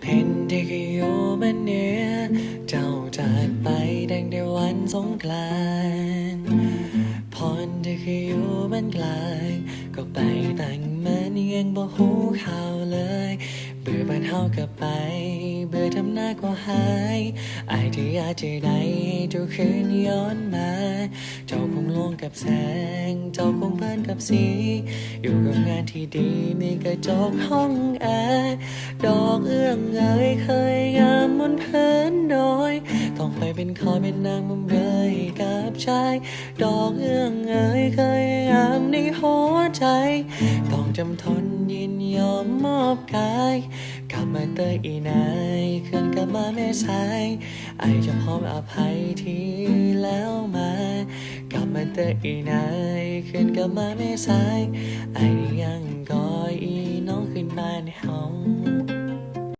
เพนที่เคยอยู่บ้านเหนือ เจ้าจากไปดังในวันสงกรานต์พรที่เคยอยู่บ้านกลางก็ไปแต่งมันยังบ่หูขาว อบ้านเฮาก็ไป เบื่อทำหน้าก็หายอายที่อากจะได้เจ้าคืนย้อนมา เจ้าคงลงกับแสง เจ้าคงเพลินกับสี อยู่กับงานที่ดีมีกระจกห้องแอร์ดอกเอื้องเอ๋ยเคยงามบนเพื้นโดยต้องไปเป็นคอยเป็นนางมุมเลยกับชาย ดอกเอื้องเอ๋ยเคยงามในหัวใจ ต้องจำทนยินยอมมอบกาย มาเตยอีนายขึ้นกลับมาแม่สายไอจะพร้อมอภัยที่แล้วมากลับมาเตยอีนายขึ้นกลับมาแม่สายไอยังก่อน